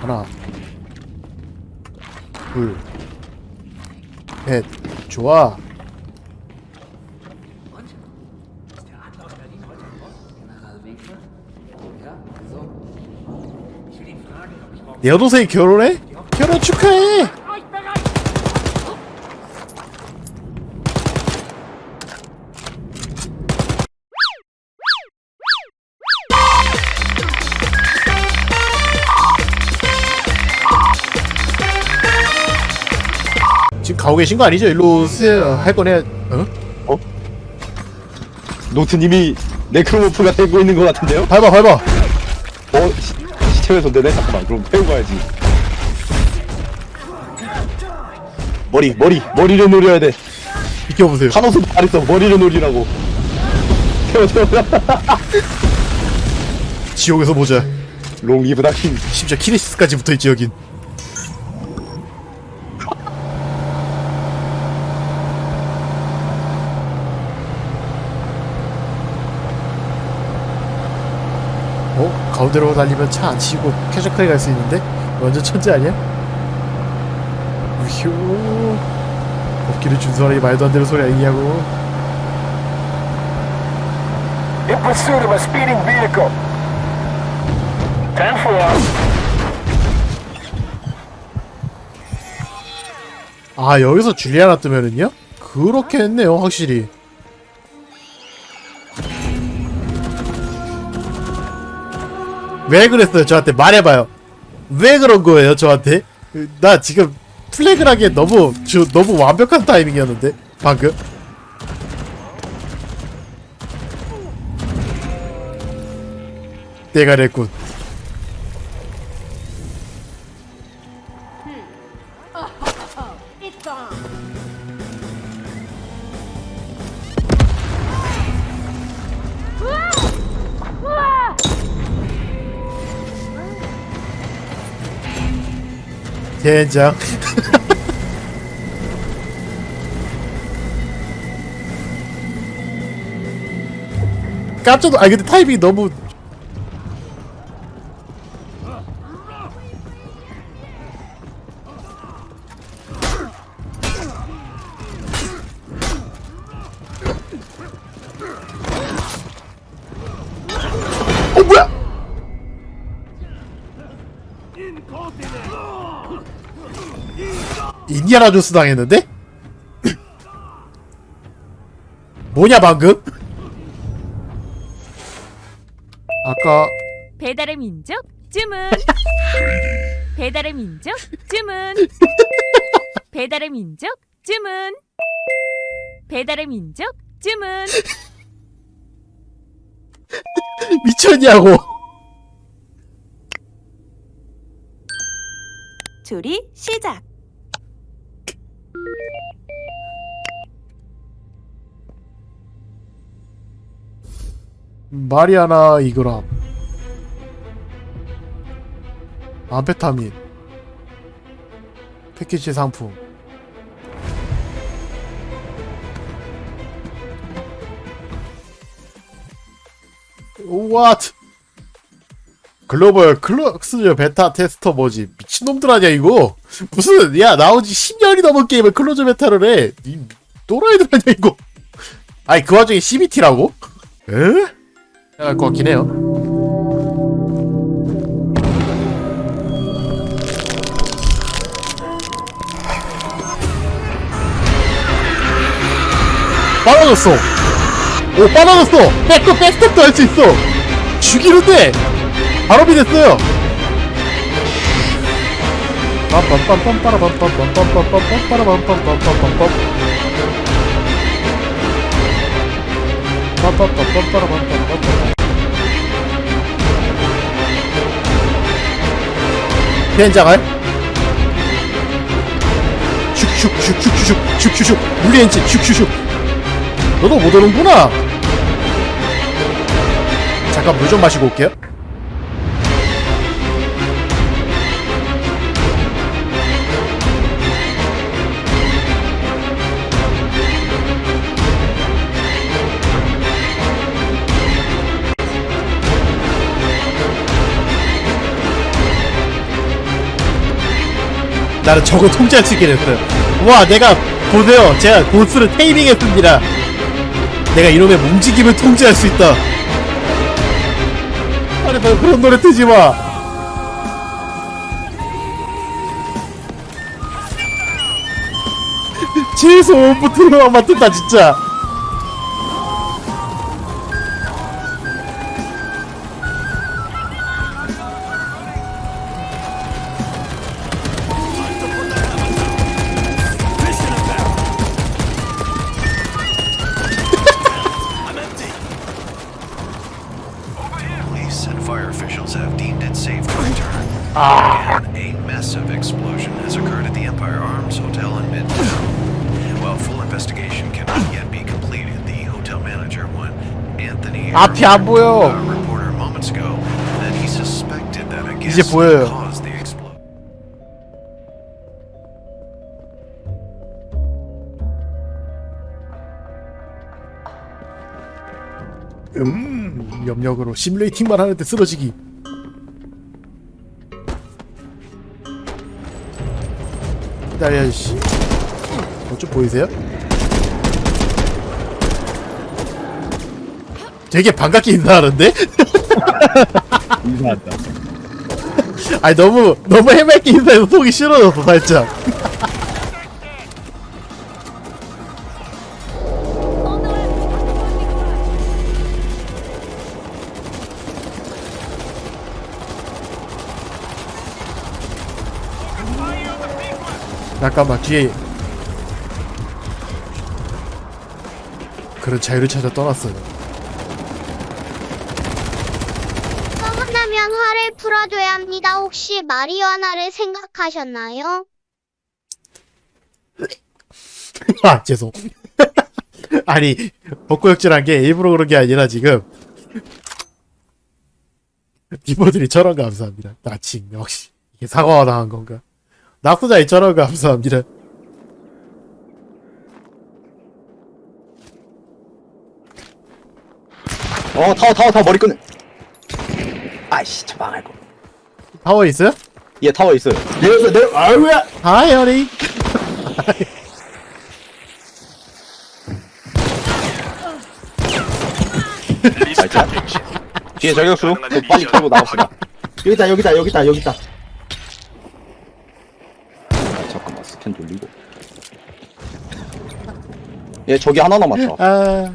하나 둘셋 좋아 내 여동생이 결혼해? 결혼 축하해! 가고 계신 거 아니죠? 일로 오세요. 할 거네. 어? 노트님이 네크로모프가 되고 있는 것 같은데요? 밟아, 밟아. 어? 시, 시체에서 내네? 잠깐만 그럼 태우고 가야지 머리 머리 머리를 노려야 돼 비켜보세요. 간호사 말했어 머리를 노리라고 태워 태워 지옥에서 보자. 롱 리브 다킹 심지어 키네시스까지 붙어있지, 여긴. 어? 가운데로 달리면 차 안 치고 쾌적하게 갈 수 있는데? 완전 천재 아니야? 우효 법기를 준수하는 게 말도 안 되는 소리 아니냐고 In pursuit of a speeding vehicle. Ten four. 아 여기서 줄리아나 뜨면은요? 그렇게 했네요 확실히 왜 그랬어요? 저한테 말해봐요. 왜 그런 거예요 저한테? 나 지금 플래그를 하기에 너무 저, 너무 완벽한 타이밍이었는데 방금. 내가 랬군 젠장. 깜짝 놀- 아니 근데 타이밍이 너무 어 뭐야 인디아나 존스 당했는데? 뭐냐 방금? 아까 배달의 민족 주문. 배달의 민족 주문. 배달의 민족 주문. 배달의 민족 주문. 미쳤냐고. 조리 시작 마리아나 이그람 암페타민. 패키지 상품. What? 글로벌 클럭스 베타 테스터 뭐지? 미친놈들 아니야 이거? 무슨 야 나온지 10년이 넘은 게임을 클로즈 베타를 해. 이, 또라이들 아니야 이거? 아니 그 와중에 CBT라고? 에? 할 것 같긴 해요. 빨라졌어. 오 빨라졌어. 백도 백스텝도 할 수 있어. 죽이는데 발업이 됐어요. 빰빰빰빰 빠라빰빰빰빰빰빰빰 빠라빰빰빰빰빰빰 빠빠빠빠빠라빰빰빰빰 된 장알 슉슉슉슉슉슉슉슉 슉슉슉. 물리엔진 슉슉슉. 너도 못 오는구나. 잠깐 물 좀 마시고 올게요 나는 적을 통제할 수 있게 됐어요. 와, 내가 보세요. 제가 보스를 테이밍했습니다. 내가 이놈의 움직임을 통제할 수 있다. 아니, 너 그런 노래 틀지 마. 최소 5부터만 맡는다, 진짜. police and fire officials have deemed it safe to return. Ah. Again, a massive explosion has occurred at the Empire Arms Hotel in Midtown. While full investigation cannot yet be completed, the hotel manager, one Anthony, told uh, reporter moments ago, that he suspected that a gas caused the explosion. Mm. Um, 염력으로 시뮬레이팅만 하는데 쓰러지기. 기다려, 씨. 어좀 보이세요? 되게 반갑게 인사하는데? 인사한다. 아니, 너무, 너무 해맑게 인사해서 속이 싫어졌어, 살짝. 잠깐만, 뒤에. 그런 자유를 찾아 떠났어요. 화나면 화를 풀어줘야 합니다. 혹시 마리화나를 생각하셨나요? 아 죄송 아니 벚구역질한 게 일부러 그런 게 아니라 지금 비버들이 저런 거 감사합니다 나침 역시 이게 사과가 당한 건가 저런 거 감사합니다 어 타워 타워 타워 머리 끄네. 아이씨 저 망할 거. 파워 있어요? 얘 타워 있어요. 내려서 내려 아우야. 하이 알자. 뒤에 저격수. 빨리 털고 나갑시다. 여기다 여기다 여기다 여기다. 아, 잠깐만 스캔 돌리고. 얘 저기 하나 남았다. 아